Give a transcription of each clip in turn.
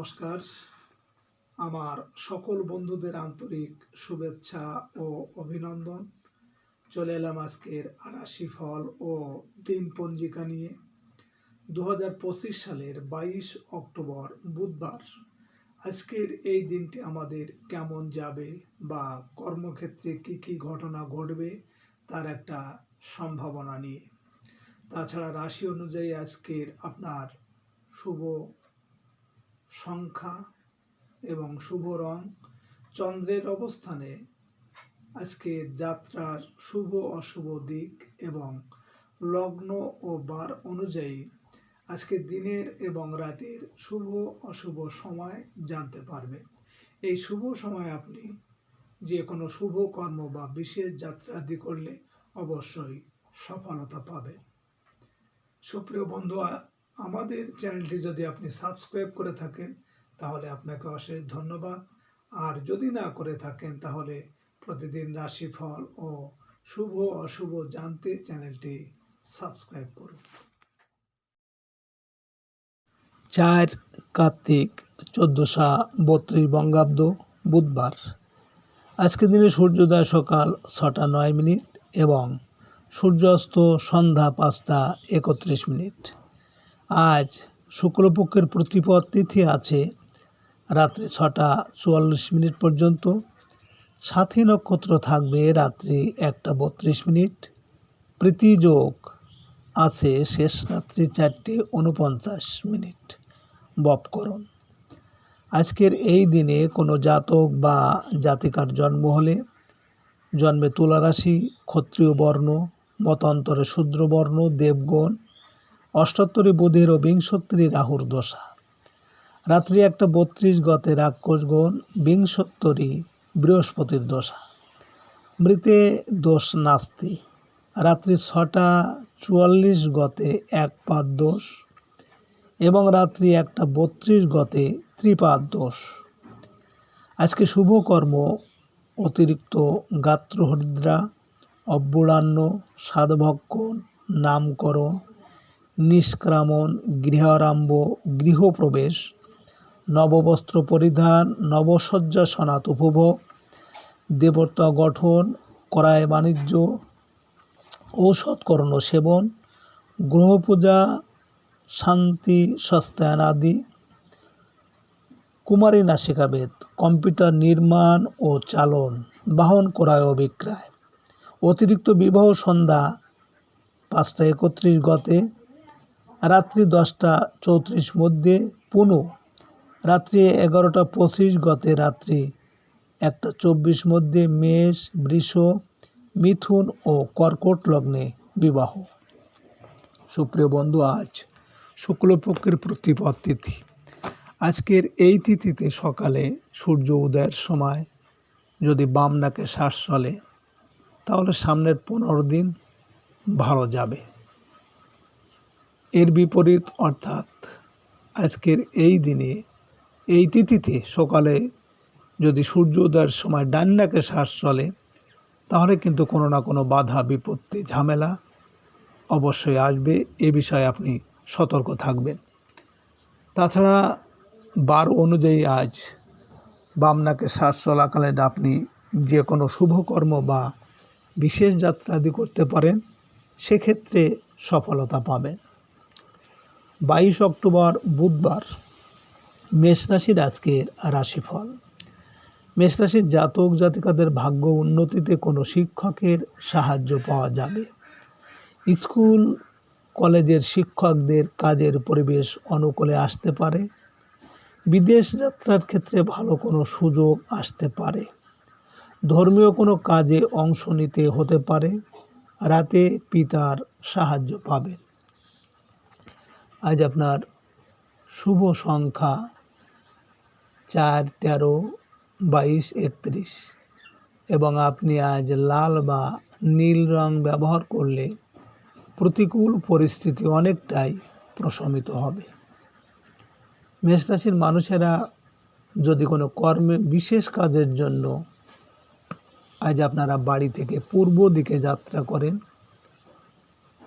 নমস্কার। আমার সকল বন্ধুদের আন্তরিক শুভেচ্ছা ও অভিনন্দন। চলে এলাম আজকের আরাশি ফল ও দিন পঞ্জিকা নিয়ে। দু হাজার পঁচিশ সালের বাইশ অক্টোবর বুধবার। আজকের এই দিনটি আমাদের কেমন যাবে বা কর্মক্ষেত্রে কি কি ঘটনা ঘটবে তার একটা সম্ভাবনা নিয়ে। তাছাড়া রাশি অনুযায়ী আজকের আপনার শুভ সংখ্যা এবং শুভ রং চন্দ্রের অবস্থানে। আজকে যাত্রার শুভ অশুভ দিক এবং লগ্ন ও বার অনুযায়ী আজকে দিনের এবং রাতের শুভ অশুভ সময় জানতে পারবেন এই শুভ সময় আপনি যে কোনো শুভ কর্ম বা বিশেষ যাত্রাদি করলে অবশ্যই সফলতা পাবেন। সুপ্রিয় বন্ধু আমাদের চ্যানেলটি যদি আপনি সাবস্ক্রাইব করে থাকেন, তাহলে আপনাকে অশেষ ধন্যবাদ। আর যদি না করে থাকেন, তাহলে প্রতিদিন রাশিফল ও শুভ অশুভ জানতে চ্যানেলটি সাবস্ক্রাইব করুন। চার কার্তিক চোদ্দোশো বত্রিশ বঙ্গাব্দ বুধবার। আজকের দিনে সূর্যোদয় সকাল ছটা নয় মিনিট এবং সূর্যাস্ত সন্ধ্যা পাঁচটা একত্রিশ মিনিট। আজ শুক্লপক্ষের প্রতিপদ তিথি আছে রাত্রি ছটা চুয়াল্লিশ মিনিট পর্যন্ত। সাথী নক্ষত্র থাকবে রাত্রি একটা বত্রিশ মিনিট। প্রীতিযোগ আছে শেষ রাত্রি চারটে উনপঞ্চাশ মিনিট। বপকরণ আজকের এই দিনে কোনো জাতক বা জাতিকার জন্ম হলে জন্মে তুলা রাশি ক্ষত্রিয় বর্ণ, মতান্তরে শূদ্রবর্ণ দেবগণ অষ্টোত্তরী বুধের ও বিংশোত্তরী রাহুর দশা। রাত্রি একটা বত্রিশ গতে রাক্ষসগণ বিংশোত্তরী বৃহস্পতির দশা। মৃতে দোষ নাস্তি। রাত্রি ছটা চুয়াল্লিশ গতে এক পাদ দোষ এবং রাত্রি একটা বত্রিশ গতে ত্রিপাদ দোষ। আজকে শুভকর্ম অতিরিক্ত গাত্রহরিদ্রা অব্বুড়ান্ন সাধভক্ষণ নামকরণ নিষ্ক্রামণ, গৃহারম্ভ, গৃহপ্রবেশ, নববস্ত্র পরিধান নবসজ্জা সনাত উপভোগ দেবতা গঠন, করায় বাণিজ্য ঔষধকরণ সেবন গ্রহপূজা শান্তি, সস্তায়ন আদি, কুমারী নাসিকাবেদ কম্পিউটার নির্মাণ ও চালন, বাহন ক্রয় ও বিক্রয়, অতিরিক্ত বিবাহ সন্ধ্যা পাঁচটা একত্রিশ গতে রাত্রি দশটা চৌত্রিশ মধ্যে পুনঃ, রাত্রি এগারোটা পঁচিশ গতে রাত্রি একটা চব্বিশ মধ্যে মেষ, বৃষ, মিথুন ও কর্কট লগ্নে বিবাহ। সুপ্রিয় বন্ধু, আজ শুক্লপক্ষের প্রতিপদ তিথি। আজকের এই তিথিতে সকালে সূর্য উদয়ের সময় যদি বাম নাকে শ্বাস চলে, তাহলে সামনের পনেরো দিন ভালো যাবে। এর বিপরীত অর্থাৎ আজকের এই দিনে, এই তিথিতে সকালে যদি সূর্য উদয়ের সময় ডান নাকে শ্বাস চলে, তাহলে কিন্তু কোনো না কোনো বাধা, বিপত্তি, ঝামেলা অবশ্যই আসবে। এ বিষয়ে আপনি সতর্ক থাকবেন। তাছাড়া বার অনুযায়ী আজ বামনাকে শ্বাস চলাকালীন আপনি যে কোনো শুভকর্ম বা বিশেষ যাত্রাদি করতে পারেন, সেক্ষেত্রে সফলতা পাবেন। বাইশ অক্টোবর বুধবার মেষ রাশির আজকের রাশিফল। মেষ রাশির জাতক জাতিকাদের ভাগ্য উন্নতিতে কোনো শিক্ষকের সাহায্য পাওয়া যাবে। স্কুল, কলেজের শিক্ষকদের কাজের পরিবেশ অনুকূলে আসতে পারে। বিদেশ যাত্রার ক্ষেত্রে ভালো কোনো সুযোগ আসতে পারে। ধর্মীয় কোনো কাজে অংশ নিতে হতে পারে। রাতে পিতার সাহায্য পাবেন। আজ আপনার শুভ সংখ্যা চার, তেরো, বাইশ, একত্রিশ। এবং আপনি আজ লাল বা নীল রং ব্যবহার করলে প্রতিকূল পরিস্থিতি অনেকটাই প্রশমিত হবে। মেষ রাশির মানুষেরা যদি কোনো কর্মে বিশেষ কাজের জন্য আজ আপনারা বাড়ি থেকে পূর্ব দিকে যাত্রা করেন,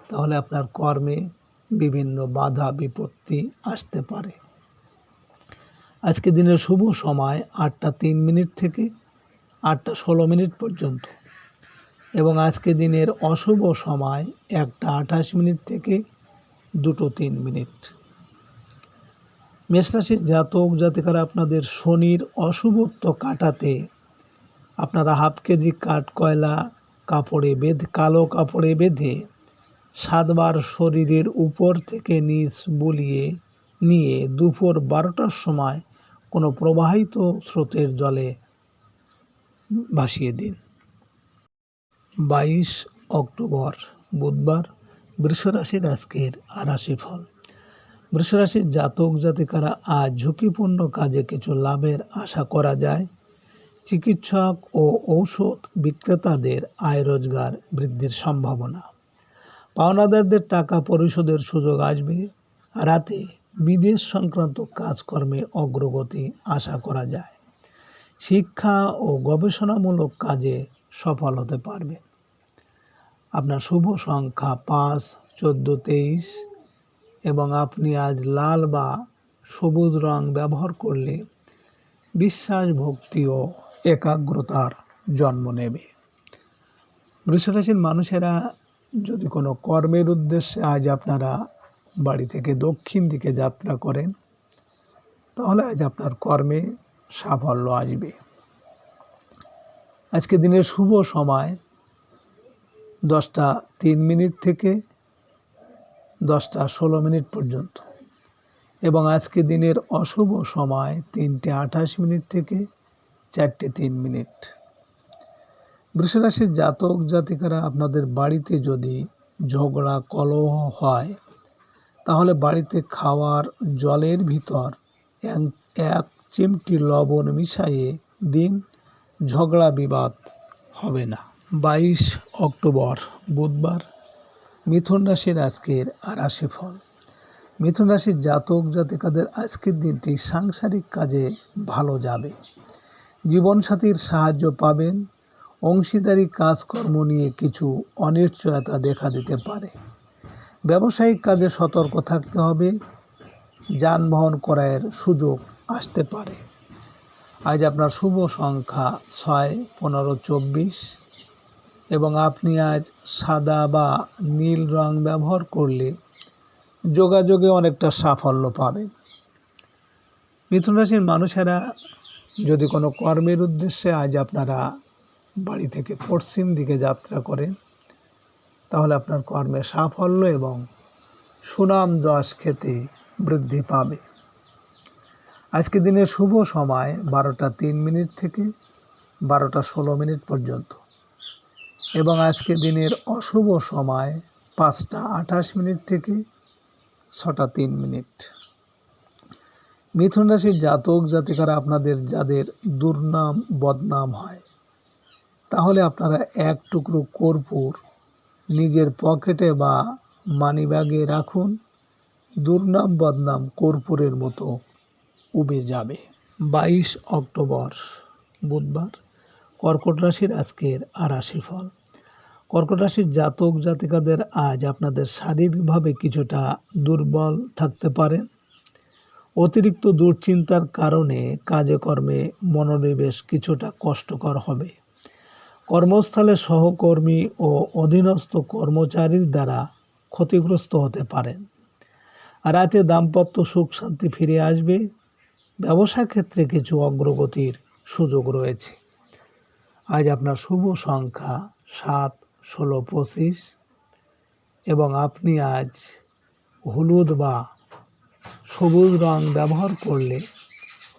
তাহলে আপনার কর্মে বিভিন্ন বাধা, বিপত্তি আসতে পারে। আজকে দিনের শুভ সময় আটটা তিন মিনিট থেকে আটটা ষোলো মিনিট পর্যন্ত এবং আজকে দিনের অশুভ সময় একটা আঠাশ মিনিট থেকে দুটো তিন মিনিট। মেষরাশির জাতক জাতিকারা আপনাদের শনির অশুভত্ব কাটাতে আপনারা হাফ কেজি কাঠ, কয়লা, কাপড়ে বেঁধে, কালো কাপড়ে বেঁধে সাতবার শরীরের উপর থেকে নিচ বুলিয়ে নিয়ে দুপুর বারোটার সময় কোনো প্রবাহিত স্রোতের জলে ভাসিয়ে দিন। বাইশ অক্টোবর, বুধবার, বৃষরাশির আজকের রাশি ফল বৃষরাশির জাতক জাতিকারা আজ ঝুঁকিপূর্ণ কাজে কিছু লাভের আশা করা যায়। চিকিৎসক ও ঔষধ বিক্রেতাদের আয় রোজগার বৃদ্ধির সম্ভাবনা। পাওনাদারদের টাকা পরিশোধের সুযোগ আসবে। রাতে বিদেশ সংক্রান্ত কাজকর্মে অগ্রগতি আশা করা যায়। শিক্ষা ও গবেষণামূলক কাজে সফল হতে পারবে। আপনার শুভ সংখ্যা পাঁচ, চোদ্দ, তেইশ এবং আপনি আজ লাল বা সবুজ রং ব্যবহার করলে বিশ্বাস ভক্তি ও একাগ্রতার জন্ম নেবে। বৃষরাশির মানুষেরা যদি কোনো কর্মের উদ্দেশ্যে আজ আপনারা বাড়ি থেকে দক্ষিণ দিকে যাত্রা করেন, তাহলে আজ আপনার কর্মে সাফল্য আসবে। আজকে দিনের শুভ সময় দশটা তিন মিনিট থেকে দশটা ষোলো মিনিট পর্যন্ত এবং আজকে দিনের অশুভ সময় তিনটে আঠাশ মিনিট থেকে চারটে তিন মিনিট। বৃষরাশির জাতক জাতিকারা আপনাদের বাড়িতে যদি ঝগড়া, কলহ হয়, তাহলে বাড়িতে খাওয়ার জলের ভিতর এক- এক চিমটি লবণ মিশাইয়ে দিন ঝগড়া বিবাদ হবে না। বাইশ অক্টোবর, বুধবার, মিথুন রাশির আজকের রাশি ফল মিথুন রাশির জাতক জাতিকাদের আজকের দিনটি সাংসারিক কাজে ভালো যাবে। জীবনসাথীর সাহায্য পাবেন অংশীদারি কাজকর্ম নিয়ে কিছু অনিশ্চয়তা দেখা দিতে পারে। ব্যবসায়িক কাজে সতর্ক থাকতে হবে। যানবাহন ক্রয়ের সুযোগ আসতে পারে। আজ আপনার শুভ সংখ্যা ছয়, পনেরো, চব্বিশ এবং আপনি আজ সাদা বা নীল রং ব্যবহার করলে যোগাযোগে অনেকটা সাফল্য পাবেন। মিথুন রাশির মানুষেরা যদি কোনো কর্মের উদ্দেশ্যে আজ আপনারা বাড়ি থেকে পশ্চিম দিকে যাত্রা করেন তাহলে আপনার কর্মে সাফল্য এবং সুনাম যশ খেতে বৃদ্ধি পাবে। আজকে দিনের শুভ সময় বারোটা তিন মিনিট থেকে বারোটা ষোলো মিনিট পর্যন্ত। এবং আজকে দিনের অশুভ সময় পাঁচটা আঠাশ মিনিট থেকে ছটা তিন মিনিট। মিথুন রাশির জাতক জাতিকারা আপনাদের যাদের দুর্নাম বদনাম হয় তাহলে আপনারা এক টুকরো কর্পূর নিজের পকেটে বা মানিব্যাগে রাখুন। দুর্নাম বদনাম কর্পূরের মতো উবে যাবে। বাইশ অক্টোবর, বুধবার, কর্কট রাশির আজকের রাশি ফল কর্কট রাশির জাতক জাতিকাদের আজ আপনাদের শারীরিকভাবে কিছুটা দুর্বল থাকতে পারেন অতিরিক্ত দুশ্চিন্তার কারণে কাজে কর্মে মনোনিবেশ কিছুটা কষ্টকর হবে। কর্মস্থলে সহকর্মী ও অধীনস্থ কর্মচারীর দ্বারা ক্ষতিগ্রস্ত হতে পারেন। রাতে দাম্পত্য সুখ শান্তি ফিরে আসবে। ব্যবসা ক্ষেত্রে কিছু অগ্রগতির সুযোগ রয়েছে। আজ আপনার শুভ সংখ্যা সাত, ষোলো, পঁচিশ এবং আপনি আজ হলুদ বা সবুজ রং ব্যবহার করলে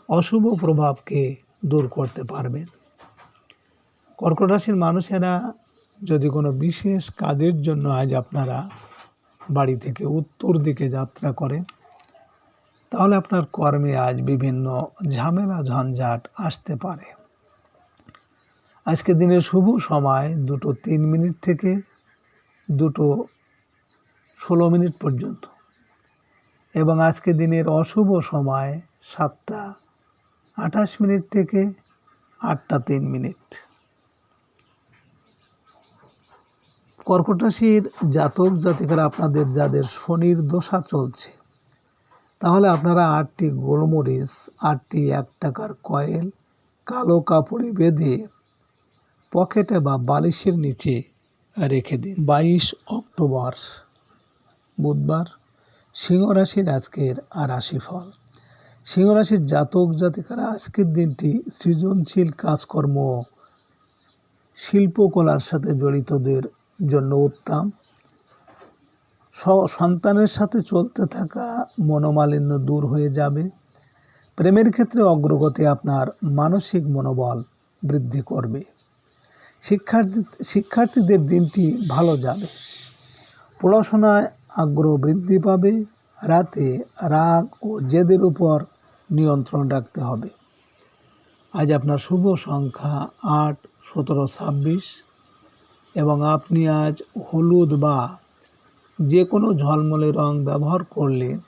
অশুভ প্রভাবকে দূর করতে পারবেন। কর্কট রাশির মানুষেরা যদি কোনো বিশেষ কাজের জন্য আজ আপনারা বাড়ি থেকে উত্তর দিকে যাত্রা করেন, তাহলে আপনার কর্মে আজ বিভিন্ন ঝামেলা, ঝঞ্ঝাট আসতে পারে। আজকে দিনের শুভ সময় দুটো তিন মিনিট থেকে দুটো ষোলো মিনিট পর্যন্ত এবং আজকে দিনের অশুভ সময় সাতটা আঠাশ মিনিট থেকে আটটা তিন মিনিট। কর্কট রাশির জাতক জাতিকারা আপনাদের যাদের শনির দশা চলছে, তাহলে আপনারা আটটি গোলমরিচ, আটটি এক টাকার কয়েল, কালো কাপড়ে বেঁধে পকেটে বা বালিশের নিচে রেখে দিন। বাইশ অক্টোবর, বুধবার, সিংহ রাশির আজকের আর রাশিফল। সিংহ রাশির জাতক জাতিকারা আজকের দিনটি সৃজনশীল কাজকর্ম, শিল্পকলার সাথে জড়িতদের জন্য উত্তম। সন্তানের সাথে চলতে থাকা মনোমালিন্য দূর হয়ে যাবে। প্রেমের ক্ষেত্রে অগ্রগতি আপনার মানসিক মনোবল বৃদ্ধি করবে। শিক্ষার্থী, শিক্ষার্থীদের দিনটি ভালো যাবে। পড়াশোনায় আগ্রহ বৃদ্ধি পাবে। রাতে রাগ ও জেদের উপর নিয়ন্ত্রণ রাখতে হবে। আজ আপনার শুভ সংখ্যা আট, সতেরো, ছাব্বিশ। এবং আপনি আজ হলুদ বা যে কোনো ঝলমলে রং ব্যবহার করলে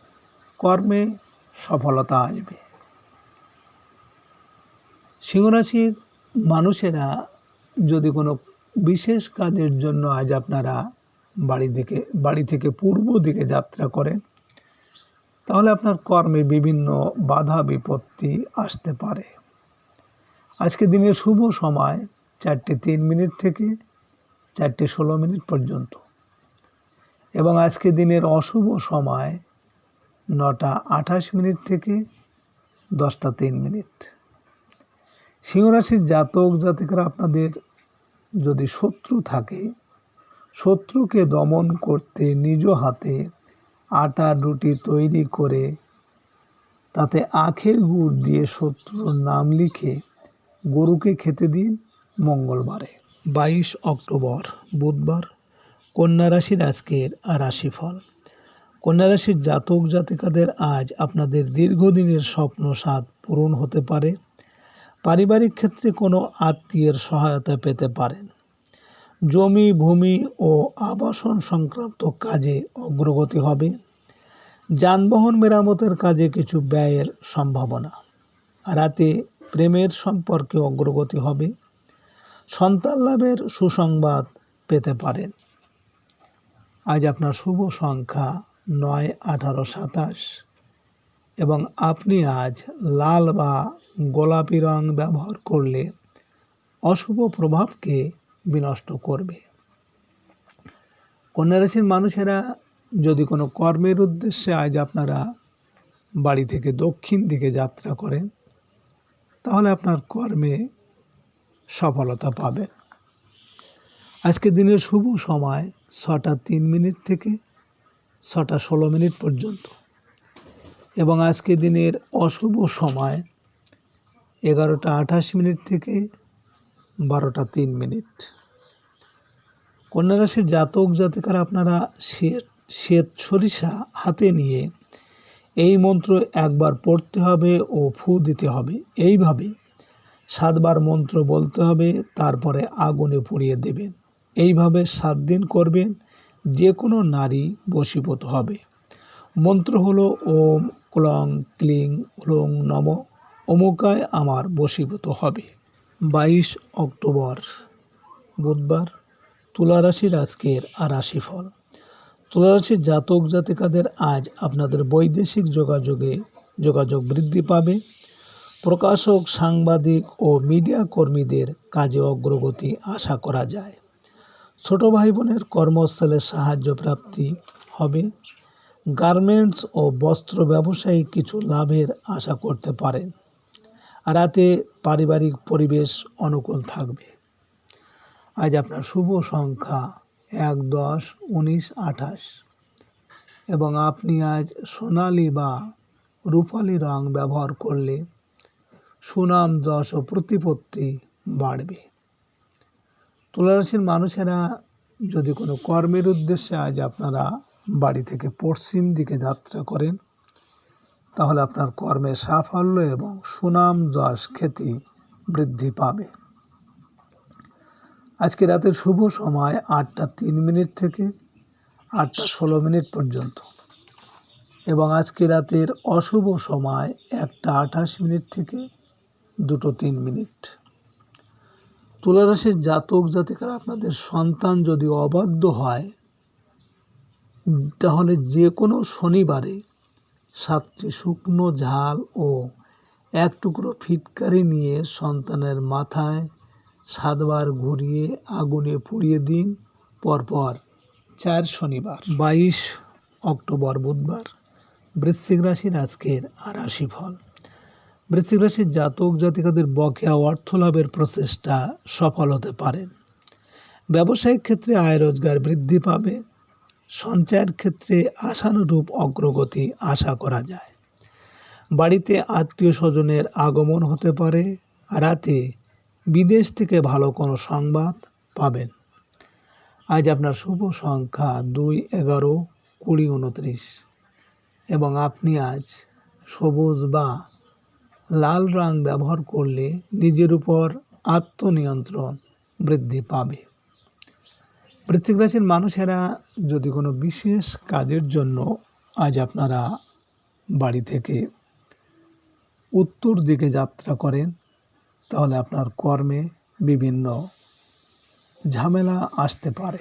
কর্মে সফলতা আসবে। সিংহরাশির মানুষেরা যদি কোনো বিশেষ কাজের জন্য আজ আপনারা বাড়ি দিকে, বাড়ি থেকে পূর্ব দিকে যাত্রা করেন, তাহলে আপনার কর্মে বিভিন্ন বাধা বিপত্তি আসতে পারে। আজকে দিনের শুভ সময় চারটে তিন মিনিট থেকে চারটে ষোলো মিনিট পর্যন্ত। এবং আজকে দিনের অশুভ সময় নটা আঠাশ মিনিট থেকে দশটা তিন মিনিট। সিংহরাশির জাতক, জাতিকারা, আপনাদের যদি শত্রু থাকে, শত্রুকে দমন করতে নিজ হাতে আটা রুটি তৈরি করে তাতে আখের গুড় দিয়ে শত্রুর নাম লিখে গরুকে খেতে দিন মঙ্গলবারে। বাইশ অক্টোবর, বুধবার। কন্যা রাশির আজকের রাশিফল। কন্যা রাশির জাতক জাতিকাদের আজ আপনাদের দীর্ঘদিনের স্বপ্ন স্বাদ পূরণ হতে পারে। পারিবারিক ক্ষেত্রে কোনো আত্মীয়ের সহায়তা পেতে পারেন। জমি, ভূমি ও আবাসন সংক্রান্ত কাজে অগ্রগতি হবে। যানবাহন মেরামতের কাজে কিছু ব্যয়ের সম্ভাবনা। রাতে প্রেমের সম্পর্কে অগ্রগতি হবে। সন্তান লাভের সুসংবাদ পেতে পারেন। আজ আপনার শুভ সংখ্যা নয়, আঠারো, সাতাশ। এবং আপনি আজ লাল বা গোলাপি রং ব্যবহার করলে অশুভ প্রভাবকে বিনষ্ট করবে। কন্যা রাশির মানুষেরা যদি কোনো কর্মের উদ্দেশ্যে আজ আপনারা বাড়ি থেকে দক্ষিণ দিকে যাত্রা করেন, তাহলে আপনার কর্মে সফলতা পাবেন আজকে দিনের শুভ সময় ছটা তিন মিনিট থেকে ছটা ষোলো মিনিট পর্যন্ত। এবং আজকে দিনের অশুভ সময় এগারোটা আঠাশ মিনিট থেকে বারোটা তিন মিনিট। কন্যা রাশির জাতক জাতিকারা আপনারা শ্বেত সরিষা হাতে নিয়ে এই মন্ত্র একবার পড়তে হবে ও ফু দিতে হবে। এইভাবে সাতবার মন্ত্র বলতে হবে, তারপরে আগুনে পুড়িয়ে দেবেন। এইভাবে সাত দিন করবেন, যে কোনো নারী বশীভূত হবে। মন্ত্র হলো ওম ক্লং ক্লিং ওলং নম, অমুকায় আমার বশীভূত হবে। বাইশ অক্টোবর, বুধবার, তুলারাশির আজকের আর রাশিফল। তুলা রাশির জাতক জাতিকাদের আজ আপনাদের বৈদেশিক যোগাযোগে যোগাযোগ বৃদ্ধি পাবে। প্রকাশক, সাংবাদিক ও মিডিয়া কর্মীদের কাজে অগ্রগতি আশা করা যায়। ছোট ভাই বোনের কর্মস্থলে সাহায্য প্রাপ্তি হবে। গার্মেন্টস ও বস্ত্র ব্যবসায়ী কিছু লাভের আশা করতে পারেন। রাতে পারিবারিক পরিবেশ অনুকূল থাকবে। আজ আপনার শুভ সংখ্যা এক দশ উনিশ আঠাশ। এবং আপনি আজ সোনালি বা রূপালি রং ব্যবহার করলে সুনাম, যশ ও প্রতিপত্তি বাড়বে। তুলারাশির মানুষেরা যদি কোনো কর্মের উদ্দেশ্যে আজ আপনারা বাড়ি থেকে পশ্চিম দিকে যাত্রা করেন, তাহলে আপনার কর্মে সাফল্য এবং সুনাম, যশ, খ্যাতি বৃদ্ধি পাবে। আজকে রাতের শুভ সময় আটটা তিন মিনিট থেকে আটটা ষোলো মিনিট পর্যন্ত এবং আজকে রাতের অশুভ সময় একটা আঠাশ মিনিট থেকে দুটো তিন মিনিট। তুলারাশির জাতক জাতিকারা আপনাদের সন্তান যদি অবাধ্য হয়, তাহলে যে কোনো শনিবারে সাতটি শুকনো ঝাল ও এক টুকরো ফিটকারি নিয়ে সন্তানের মাথায় সাতবার ঘুরিয়ে আগুনে পুড়িয়ে দিন, পরপর চার শনিবার। বাইশ অক্টোবর বুধবার বৃশ্চিক রাশির আজকের আর রাশি ফল। বৃশ্চিক রাশির জাতক জাতিকাদের বকেয়া অর্থ লাভের প্রচেষ্টা সফল হতে পারেন ব্যবসায়িক ক্ষেত্রে আয় রোজগার বৃদ্ধি পাবে। সঞ্চয়ের ক্ষেত্রে আশানুরূপ অগ্রগতি আশা করা যায়। বাড়িতে আত্মীয় স্বজনের আগমন হতে পারে। রাতে বিদেশ থেকে ভালো কোনো সংবাদ পাবেন। আজ আপনার শুভ সংখ্যা দুই এগারো কুড়ি উনত্রিশ। এবং আপনি আজ সবুজ বা লাল রং ব্যবহার করলে নিজের উপর আত্মনিয়ন্ত্রণ বৃদ্ধি পাবে। বৃশ্চিক রাশির মানুষেরা যদি কোনো বিশেষ কাজের জন্য আজ আপনারা বাড়ি থেকে উত্তর দিকে যাত্রা করেন, তাহলে আপনার কর্মে বিভিন্ন ঝামেলা আসতে পারে।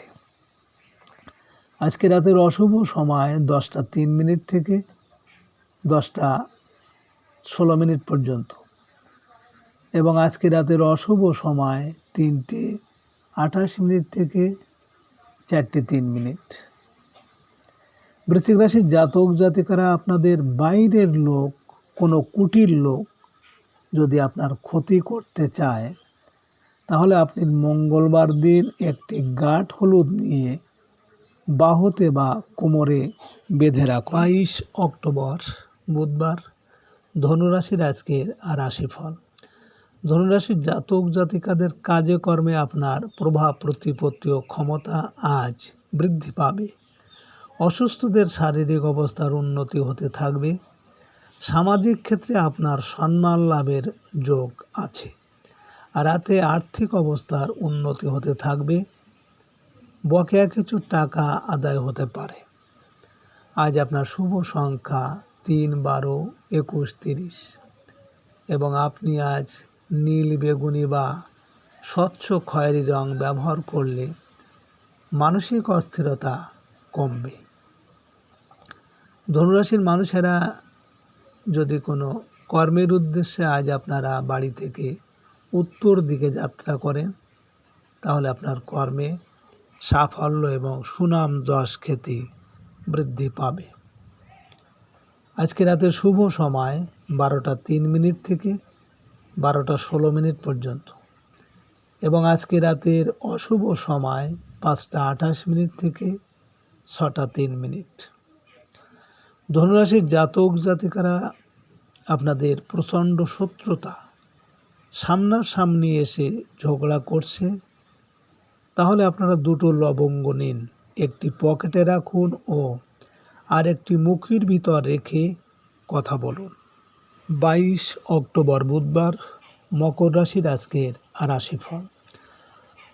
আজকে রাতের অশুভ সময় দশটা তিন মিনিট থেকে দশটা ষোলো মিনিট পর্যন্ত। এবং আজকে রাতের অশুভ সময় তিনটে আঠাশ মিনিট থেকে চারটে তিন মিনিট। বৃশ্চিক রাশির জাতক জাতিকারা, আপনাদের বাইরের লোক, কোনো কুটির লোক যদি আপনার ক্ষতি করতে চায়, তাহলে আপনি মঙ্গলবার দিন একটি গাঠ হলুদ নিয়ে বাহুতে বা কোমরে বেঁধে রাখ বাইশ অক্টোবর, বুধবার। ধনুরাশির আজকের আর রাশিফল। ধনুরাশির জাতক জাতিকাদের কাজে কর্মে আপনার প্রভাব, প্রতিপত্তি ও ক্ষমতা আজ বৃদ্ধি পাবে। অসুস্থদের শারীরিক অবস্থার উন্নতি হতে থাকবে। সামাজিক ক্ষেত্রে আপনার সম্মান লাভের যোগ আছে। রাতে আর্থিক অবস্থার উন্নতি হতে থাকবে। বকেয়া কিছু টাকা আদায় হতে পারে। আজ আপনার শুভ সংখ্যা তিন বারো একুশ তিরিশ। এবং আপনি আজ নীল বেগুনি বা স্বচ্ছ খয়েরি রং ব্যবহার করলে মানসিক অস্থিরতা কমবে। ধনুরাশির মানুষেরা যদি কোনো কর্মের উদ্দেশ্যে আজ আপনারা বাড়ি থেকে উত্তর দিকে যাত্রা করেন, তাহলে আপনার কর্মে সাফল্য এবং সুনাম যশ খ্যাতি বৃদ্ধি পাবে। আজকে রাতের শুভ সময় বারোটা তিন মিনিট থেকে বারোটা ষোলো মিনিট পর্যন্ত। এবং আজকে রাতের অশুভ সময় পাঁচটা আঠাশ মিনিট থেকে ছটা তিন মিনিট। ধনুরাশির জাতক জাতিকারা, আপনাদের প্রচণ্ড শত্রুতা সামনাসামনি এসে ঝগড়া করছে, তাহলে আপনারা দুটো লবঙ্গ নিন। একটি পকেটে রাখুন ও আর একটি মুখের ভিতর রেখে কথা বলুন। বাইশ অক্টোবর বুধবার, মকর রাশির আজকের রাশিফল।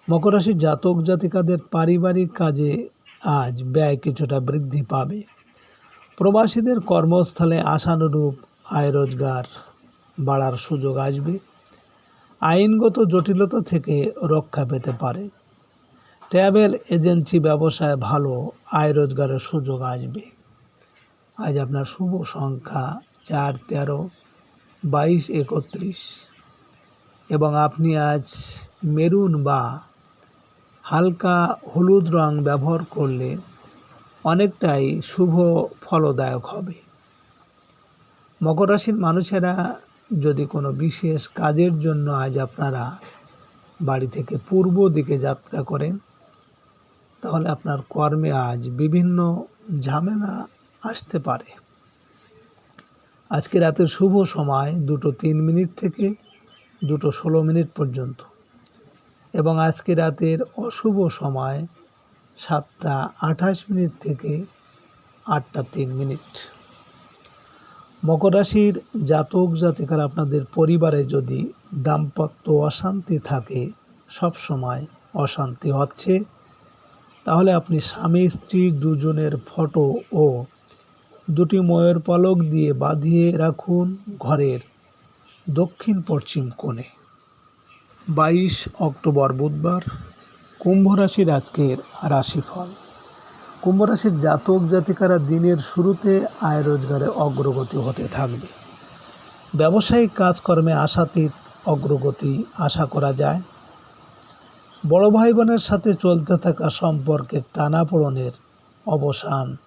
মকর রাশির জাতক জাতিকাদের পারিবারিক কাজে আজ ব্যয় কিছুটা বৃদ্ধি পাবে। প্রবাসীদের কর্মস্থলে আশানুরূপ আয় রোজগার বাড়ার সুযোগ আসবে। আইনগত জটিলতা থেকে রক্ষা পেতে পারে। ট্রাভেল এজেন্সি ব্যবসায় ভালো আয় রোজগারের সুযোগ আসবে। আজ আপনার শুভ সংখ্যা চার, তেরো, বাইশ, একত্রিশ। এবং আপনি আজ মেরুন বা হালকা হলুদ রং ব্যবহার করলে অনেকটাই শুভ ফলদায়ক হবে। মকর রাশির মানুষেরা যদি কোনো বিশেষ কাজের জন্য আজ আপনারা বাড়ি থেকে পূর্ব দিকে যাত্রা করেন, তাহলে আপনার কর্মে আজ বিভিন্ন ঝামেলা আসতে পারে। আজকে রাতের শুভ সময় দুটো তিন মিনিট থেকে দুটো ষোলো মিনিট পর্যন্ত। এবং আজকে রাতের অশুভ সময় সাতটা আঠাশ মিনিট থেকে আটটা তিন মিনিট। মকর রাশির জাতক জাতিকার আপনাদের পরিবারে যদি দাম্পত্য অশান্তি থাকে, সব সময় অশান্তি হচ্ছে। তাহলে আপনি স্বামী, স্ত্রী দুজনের ফটো ও দুটি ময়ের পালক দিয়ে বাঁধিয়ে রাখুন ঘরের দক্ষিণ পশ্চিম কোণে। বাইশ অক্টোবর বুধবার, কুম্ভ রাশির আজকের রাশিফল। কুম্ভ রাশির জাতক জাতিকারা দিনের শুরুতে আয় রোজগারে অগ্রগতি হতে থাকবে। ব্যবসায়িক কাজকর্মে আশাতীত অগ্রগতি আশা করা যায়। বড় ভাই বোনের সাথে চলতে থাকা সম্পর্কের টানাপোড়নের অবসান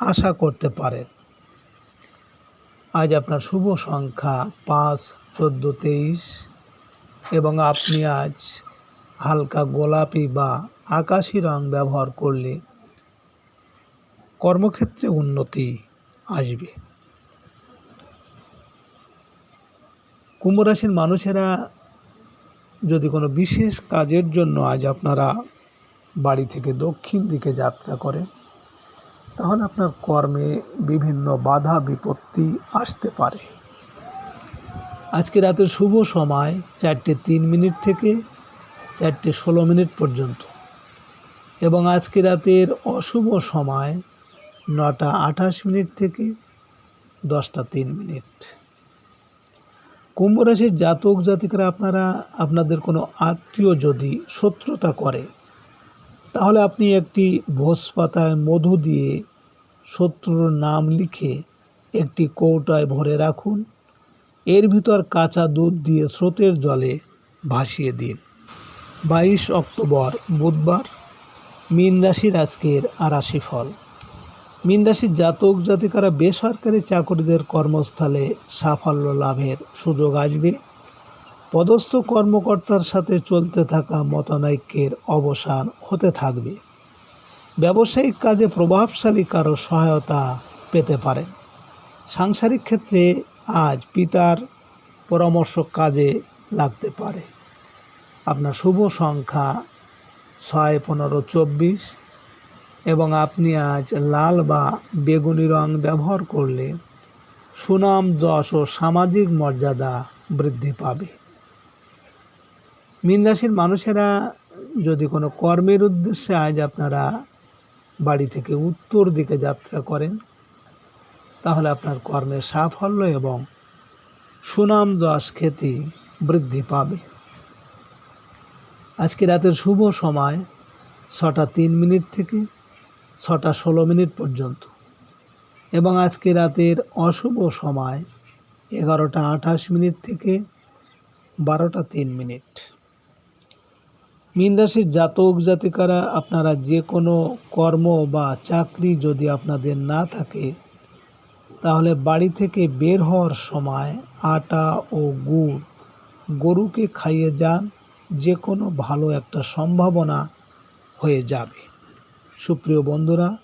আশা করতে পারেন। আজ আপনার শুভ সংখ্যা পাঁচ, চোদ্দ, তেইশ এবং আপনি আজ হালকা গোলাপি বা আকাশি রং ব্যবহার করলে কর্মক্ষেত্রে উন্নতি আসবে। কুম্ভ রাশির মানুষেরা যদি কোনো বিশেষ কাজের জন্য আজ আপনারা বাড়ি থেকে দক্ষিণ দিকে যাত্রা করেন তাহলে আপনার কর্মে বিভিন্ন বাধা, বিপত্তি আসতে পারে। আজকে রাতের শুভ সময় চারটে তিন মিনিট থেকে চারটে ষোলো মিনিট পর্যন্ত। এবং আজকে রাতের অশুভ সময় নটা আঠাশ মিনিট থেকে দশটা তিন মিনিট। কুম্ভ রাশির জাতক জাতিকরা আপনারা, আপনাদের কোনো আত্মীয় যদি শত্রুতা করে তাহলে আপনি একটি ভোজ পাতায় মধু দিয়ে শত্রুর নাম লিখে একটি কৌটায় ভরে রাখুন। এর ভিতর কাঁচা দুধ দিয়ে স্রোতের জলে ভাসিয়ে দিন। বাইশ অক্টোবর, বুধবার, মীন রাশির আজকের আরাশি ফল। মীন রাশির জাতক জাতিকারা বেসরকারি চাকরিদের কর্মস্থলে সাফল্য লাভের সুযোগ আসবে। পদস্থ কর্মকর্তার সাথে চলতে থাকা মতানৈক্যের অবসান হতে থাকবে। ব্যবসায়িক কাজে প্রভাবশালী কারও সহায়তা পেতে পারেন। সাংসারিক ক্ষেত্রে আজ পিতার পরামর্শ কাজে লাগতে পারে। আপনার শুভ সংখ্যা ছয়, পনেরো, চব্বিশ এবং আপনি আজ লাল বা বেগুনি রং ব্যবহার করলে সুনাম, যশ ও সামাজিক মর্যাদা বৃদ্ধি পাবে। মীন রাশির মানুষেরা যদি কোনো কর্মের উদ্দেশ্যে আজ আপনারা বাড়ি থেকে উত্তর দিকে যাত্রা করেন, তাহলে আপনার কর্মের সাফল্য এবং সুনাম যশ খ্যাতি বৃদ্ধি পাবে। আজকে রাতের শুভ সময় ছটা তিন মিনিট থেকে ছটা ষোলো মিনিট পর্যন্ত এবং আজকে রাতের অশুভ সময় এগারোটা আঠাশ মিনিট থেকে বারোটা তিন মিনিট। মীন রাশির জাতক জাতিকারা, আপনারা যে কোনো কর্ম বা চাকরি যদি আপনাদের না থাকে, তাহলে বাড়ি থেকে বের হওয়ার সময় আটা ও গুড় গরুকে খাইয়ে যান। যে কোনো ভালো একটা সম্ভাবনা হয়ে যাবে। সুপ্রিয় বন্ধুরা